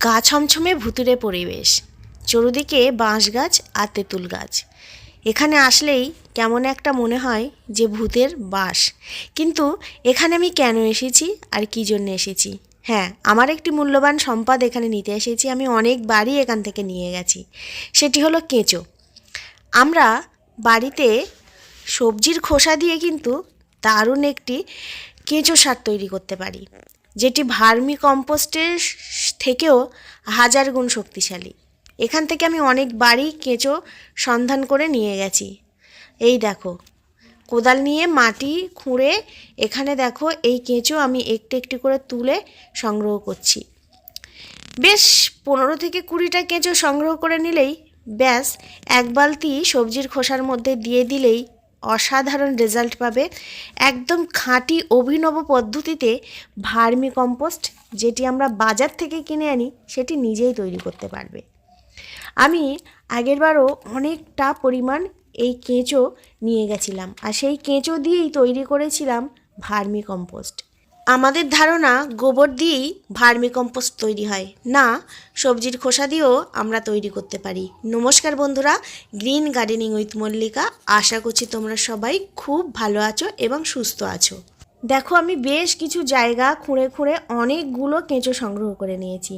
গা ছমছমে ভুতুরে পরিবেশ। চরুদিকে বাঁশ গাছ আর তেঁতুল গাছ। এখানে আসলেই কেমন একটা মনে হয় যে ভূতের বাস। কিন্তু এখানে আমি কেন এসেছি আর কী জন্য এসেছি? হ্যাঁ আমার একটি মূল্যবান সম্পদ এখানে নিতে এসেছি, আমি অনেকবারই এখান থেকে নিয়ে গেছি। সেটি হলো কেঁচো। আমরা বাড়িতে সবজির খোসা দিয়ে কিন্তু দারুণ একটি কেঁচো সার তৈরি করতে পারি। যেটি ভার্মি কম্পোস্টের থেকেও হাজার গুণ শক্তিশালী। এখান থেকে আমি অনেকবারই কেঁচো সন্ধান করে নিয়ে গেছি। এই দেখো, কোদাল নিয়ে মাটি খুঁড়ে এখানে দেখো এই কেঁচো আমি একটু একটু করে তুলে সংগ্রহ করছি। বেশ পনেরো থেকে কুড়িটা কেঁচো সংগ্রহ করে নিলেই ব্যাস, এক বালতি সবজির খোসার মধ্যে দিয়ে দিলেই অসাধারণ রেজাল্ট পাবে একদম খাঁটি অভিনব পদ্ধতিতে ভার্মি কম্পোস্ট যেটি আমরা বাজার থেকে কিনে আনি সেটি নিজেই তৈরি করতে পারবে। আমি আগেরবারও অনেকটা পরিমাণ এই কেঁচো নিয়ে গেছিলাম আর সেই কেঁচো দিয়েই তৈরি করেছিলাম ভার্মি কম্পোস্ট। আমাদের ধারণা গোবর দিয়েই ভার্মি কম্পোস্ট তৈরি হয়, না সবজির খোসা দিয়েও আমরা তৈরি করতে পারি। নমস্কার বন্ধুরা, গ্রিন গার্ডেনিং উইথ মল্লিকা। আশা করছি তোমরা সবাই খুব ভালো আছো এবং সুস্থ আছো। দেখো, আমি বেশ কিছু জায়গা খুঁড়ে খুঁড়ে অনেকগুলো কেঁচো সংগ্রহ করে নিয়েছি।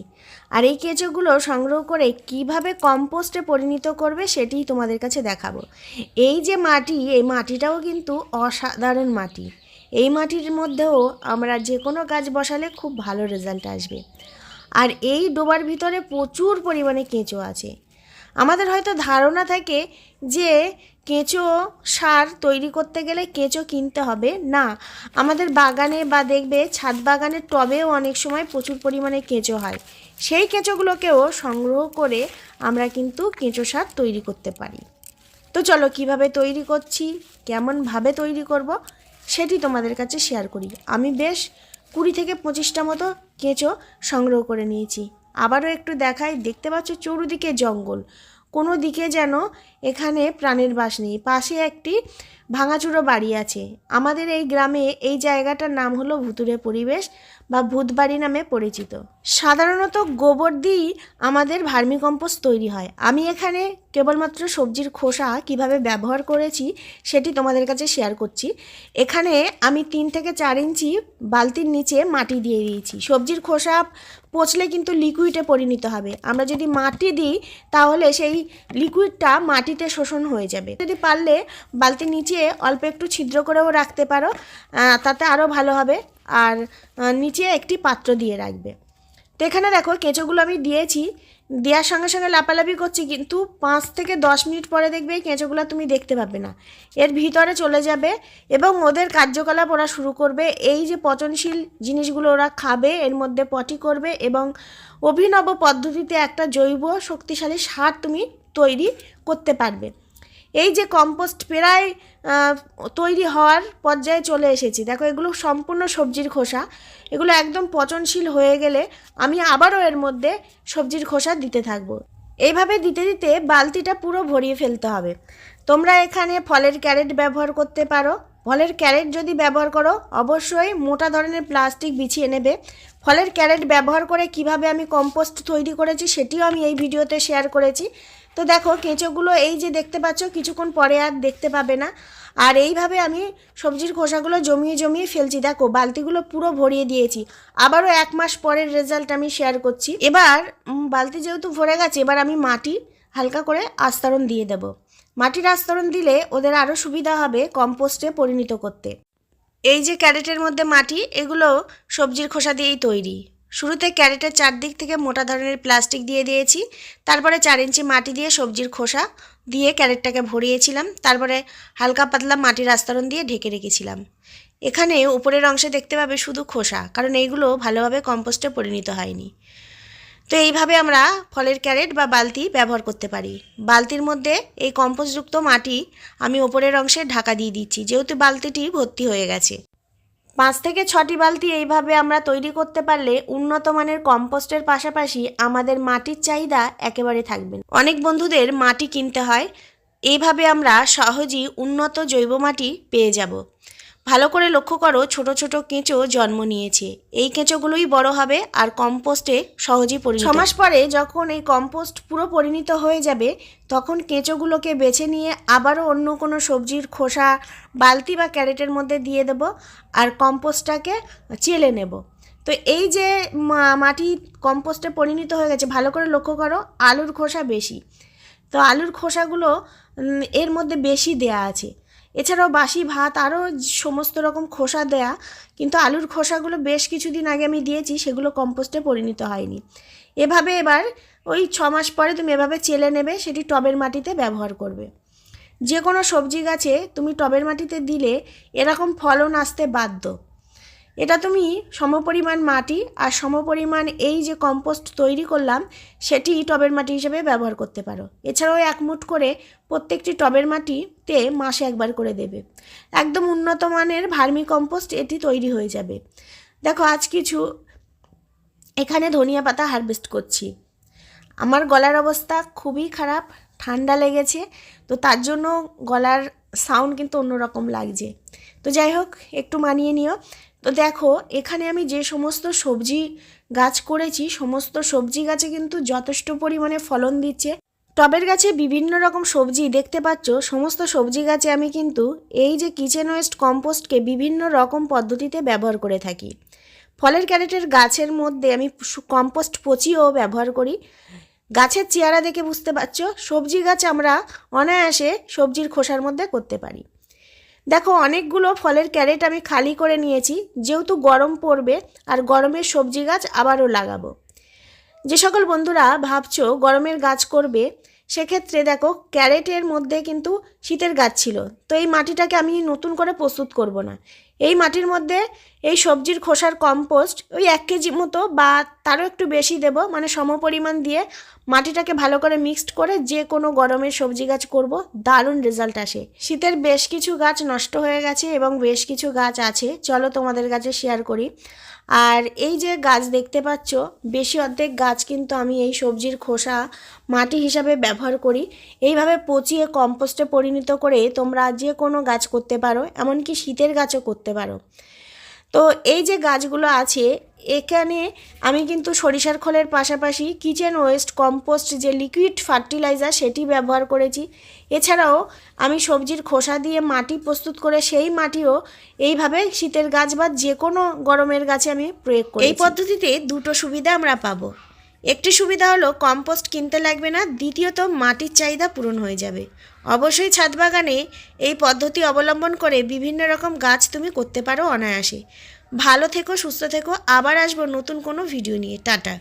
আর এই কেঁচোগুলো সংগ্রহ করে কীভাবে কম্পোস্টে পরিণত করবে সেটিই তোমাদের কাছে দেখাবো। এই যে মাটি, এই মাটিটাও কিন্তু অসাধারণ মাটি। এই মাটির মধ্যেও আমরা যে কোনো গাছ বসালে খুব ভালো রেজাল্ট আসবে। আর এই ডোবার ভিতরে প্রচুর পরিমাণে কেঁচো আছে। আমাদের হয়তো ধারণা থাকে যে কেঁচো সার তৈরি করতে গেলে কেঁচো কিনতে হবে। না, আমাদের বাগানে বা দেখবে ছাদ বাগানের টবেও অনেক সময় প্রচুর পরিমাণে কেঁচো হয়। সেই কেঁচোগুলোকেও সংগ্রহ করে আমরা কিন্তু কেঁচো সার তৈরি করতে পারি। তো চলো কীভাবে তৈরি করছি, কেমনভাবে তৈরি করব সেটি তোমাদের কাছে শেয়ার করি। আমি বেশ কুড়ি থেকে পঁচিশটা মতো কেঁচো সংগ্রহ করে নিয়েছি। আবারও একটু দেখাই, দেখতে পাচ্ছ চৌরুদিকে জঙ্গল। কোনো দিকে যেন এখানে প্রাণের বাস নেই। পাশে একটি ভাঙাচুরো বাড়ি আছে। আমাদের এই গ্রামে এই জায়গাটার নাম হলো ভুতুরে পরিবেশ বা ভূতবাড়ি নামে পরিচিত। সাধারণত গোবর দিয়েই আমাদের ভার্মিকম্পোস্ট তৈরি হয়। আমি এখানে কেবলমাত্র সবজির খোসা কীভাবে ব্যবহার করেছি সেটি তোমাদের কাছে শেয়ার করছি। এখানে আমি তিন থেকে চার ইঞ্চি বালতির নিচে মাটি দিয়ে দিয়েছি। সবজির খোসা পচলে কিন্তু লিকুইডে পরিণত হবে। আমরা যদি মাটি দিই তাহলে সেই লিকুইডটা মাটিতে শোষণ হয়ে যাবে। যদি পারলে বালতির নিচে অল্প একটু ছিদ্র করেও রাখতে পারো তাতে আরও ভালো হবে। আর নিচে একটি পাত্র দিয়ে রাখবে। তো এখানে দেখো কেঁচোগুলো আমি দিয়েছি। দেওয়ার সঙ্গে সঙ্গে লাপালাপি করছি, কিন্তু পাঁচ থেকে দশ মিনিট পরে দেখবে কেঁচোগুলো তুমি দেখতে পাবে না। এর ভিতরে চলে যাবে এবং ওদের কার্যকলাপ ওরা শুরু করবে। এই যে পচনশীল জিনিসগুলো ওরা খাবে, এর মধ্যে পটি করবে এবং অভিনব পদ্ধতিতে একটা জৈব শক্তিশালী সার তুমি তৈরি করতে পারবে। এই যে কম্পোস্ট প্রায় তৈরি হওয়ার পর্যায়ে চলে এসেছি। দেখো, এগুলো সম্পূর্ণ সবজির খোসা। এগুলো একদম পচনশীল হয়ে গেলে আমি আবারও এর মধ্যে সবজির খোসা দিতে থাকব। এইভাবে দিতে দিতে বালতিটা পুরো ভরিয়ে ফেলতে হবে। তোমরা এখানে ফলের ক্যারেট ব্যবহার করতে পারো। ফলের ক্যারেট যদি ব্যবহার করো, অবশ্যই মোটা ধরনের প্লাস্টিক বিছিয়ে নেবে। ফলের ক্যারেট ব্যবহার করে কীভাবে আমি কম্পোস্ট তৈরি করেছি সেটিও আমি এই ভিডিওতে শেয়ার করেছি। তো দেখো, কেঁচোগুলো এই যে দেখতে পাচ্ছ, কিছুক্ষণ পরে আর দেখতে পাবে না। আর এইভাবে আমি সবজির খোসাগুলো জমিয়ে জমিয়ে ফেলছি। দেখো, বালতিগুলো পুরো ভরিয়ে দিয়েছি। আবারও এক মাস পরের রেজাল্ট আমি শেয়ার করছি। এবার বালতি যেহেতু ভরে গেছে, এবার আমি মাটি হালকা করে আস্তরণ দিয়ে দেব। মাটির আস্তরণ দিলে ওদের আরও সুবিধা হবে কম্পোস্টে পরিণত করতে। এই যে ক্যারেটের মধ্যে মাটি, এগুলো সবজির খোসা দিয়েই তৈরি। শুরুতে ক্যারেটের চারদিক থেকে মোটা ধরনের প্লাস্টিক দিয়ে দিয়েছি, তারপরে চার ইঞ্চি মাটি দিয়ে সবজির খোসা দিয়ে ক্যারেটটাকে ভরিয়েছিলাম, তারপরে হালকা পাতলা মাটির আস্তরণ দিয়ে ঢেকে রেখেছিলাম। এখানে উপরের অংশে দেখতে পাবে শুধু খোসা, কারণ এইগুলো ভালোভাবে কম্পোস্টে পরিণত হয়নি। তো এইভাবে আমরা ফলের ক্যারেট বা বালতি ব্যবহার করতে পারি। বালতির মধ্যে এই কম্পোস্টযুক্ত মাটি আমি ওপরের অংশে ঢাকা দিয়ে দিচ্ছি, যেহেতু বালতিটি ভর্তি হয়ে গেছে। পাঁচ থেকে ছটি বালতি এইভাবে আমরা তৈরি করতে পারলে উন্নত মানের কম্পোস্টের পাশাপাশি আমাদের মাটির চাহিদা একেবারে থাকবে। অনেক বন্ধুদের মাটি কিনতে হয়, এইভাবে আমরা সহজেই উন্নত জৈব মাটি পেয়ে যাব। ভালো করে লক্ষ্য করো, ছোট ছোট কেঁচো জন্ম নিয়েছে। এই কেঁচোগুলোই বড় হবে আর কম্পোস্টে সহজেই পরিণত। ছ মাস পরে যখন এই কম্পোস্ট পুরো পরিণত হয়ে যাবে, তখন কেঁচোগুলোকে বেছে নিয়ে আবারও অন্য কোনো সবজির খোসা, বালতি বা ক্যারেটের মধ্যে দিয়ে দেব আর কম্পোস্টটাকে চেলে নেব। তো এই যে মাটি কম্পোস্টে পরিণত হয়ে গেছে, ভালো করে লক্ষ্য করো, আলুর খোসা বেশি। তো আলুর খোসাগুলো এর মধ্যে বেশি দেয়া আছে। এছাড়াও বাসি ভাত আরও সমস্ত রকম খোসা দেয়া, কিন্তু আলুর খোসাগুলো বেশ কিছুদিন আগে আমি দিয়েছি, সেগুলো কম্পোস্টে পরিণত হয়নি। এভাবে এবার ওই ছ মাস পরে তুমি এভাবে চেলে নেবে, সেটি টবের মাটিতে ব্যবহার করবে। যে কোনো সবজি গাছে তুমি টবের মাটিতে দিলে এরকম ফলন আসতে বাধ্য। এটা তুমি সমপরিমাণ মাটি আর সমপরিমাণ এই যে কম্পোস্ট তৈরি করলাম, সেটি টবের মাটি হিসেবে ব্যবহার করতে পারো। এছাড়াও এক মুঠ করে প্রত্যেকটি টবের মাটিতে মাসে একবার করে দেবে। একদম উন্নত মানের ভার্মি কম্পোস্ট এটি তৈরি হয়ে যাবে। দেখো, আজ কিছু এখানে ধনিয়া পাতা হারভেস্ট করছি। আমার গলার অবস্থা খুবই খারাপ, ঠান্ডা লেগেছে, তো তার জন্য গলার সাউন্ড কিন্তু অন্যরকম লাগছে। তো যাই হোক, একটু মানিয়ে নিও। তো দেখো, এখানে আমি যে সমস্ত সবজি গাছ করেছি, সমস্ত সবজি গাছে কিন্তু যথেষ্ট পরিমাণে ফলন দিচ্ছে। টবের গাছে বিভিন্ন রকম সবজি দেখতে পাচ্ছ, সমস্ত সবজি গাছে আমি কিন্তু এই যে কিচেন ওয়েস্ট কম্পোস্টকে বিভিন্ন রকম পদ্ধতিতে ব্যবহার করে থাকি। ফলের ক্যারেটের গাছের মধ্যে আমি কম্পোস্ট পচিও ব্যবহার করি। গাছের চেহারা দেখে বুঝতে পারছ, সবজি গাছ আমরা অনায়াসে সবজির খোসার মধ্যে করতে পারি। দেখো, অনেকগুলো ফলের ক্যারেট আমি খালি করে নিয়েছি। যেহেতু গরম পড়বে আর গরমের সবজি গাছ আবারও লাগাবো। যে সকল বন্ধুরা ভাবছ গরমের গাছ করবে, সেক্ষেত্রে দেখো, ক্যারেটের মধ্যে কিন্তু শীতের গাছ ছিল। তো এই মাটিটাকে আমি নতুন করে প্রস্তুত করব না। এই মাটির মধ্যে এই সবজির খোসার কম্পোস্ট ওই এক কেজি মতো বা তারও একটু বেশি দেব মানে সমপরিমাণ দিয়ে মাটিটাকে ভালো করে মিক্সড করে যে কোনো গরমের সবজি গাছ করব, দারুণ রেজাল্ট আসে। শীতের বেশ কিছু গাছ নষ্ট হয়ে গেছে এবং বেশ কিছু গাছ আছে, চলো তোমাদের কাছে শেয়ার করি। আর এই যে গাছ দেখতে পাচ্ছ, বেশি অর্ধেক গাছ কিন্তু আমি এই সবজির খোসা মাটি হিসাবে ব্যবহার করি। এইভাবে পচিয়ে কম্পোস্টে পরিণত করে তোমরা যে কোনো গাছ করতে পারো, এমনকি শীতের গাছও করতে পারো। তো এই যে গাছগুলো আছে এখানে আমি কিন্তু সরিষার খোলের পাশাপাশি কিচেন ওয়েস্ট কম্পোস্ট যে লিকুইড ফার্টিলাইজার সেটি ব্যবহার করেছি। এছাড়াও আমি সবজির খোসা দিয়ে মাটি প্রস্তুত করে সেই মাটিও এইভাবে শীতের গাছ বা যে কোনো গরমের গাছে আমি প্রয়োগ করি এই পদ্ধতিতে দুটো সুবিধা আমরা পাবো। একটি সুবিধা হলো কম্পোস্ট কিনতে লাগবে না, দ্বিতীয়ত মাটির চাহিদা পূরণ হয়ে যাবে। অবশ্যই ছাদ বাগানে এই পদ্ধতি অবলম্বন করে বিভিন্ন রকম গাছ তুমি করতে পারো অনায়াসে। ভালো থেকো সুস্থ থেকো আবার আসব নতুন কোনো ভিডিও নিয়ে। টাটা।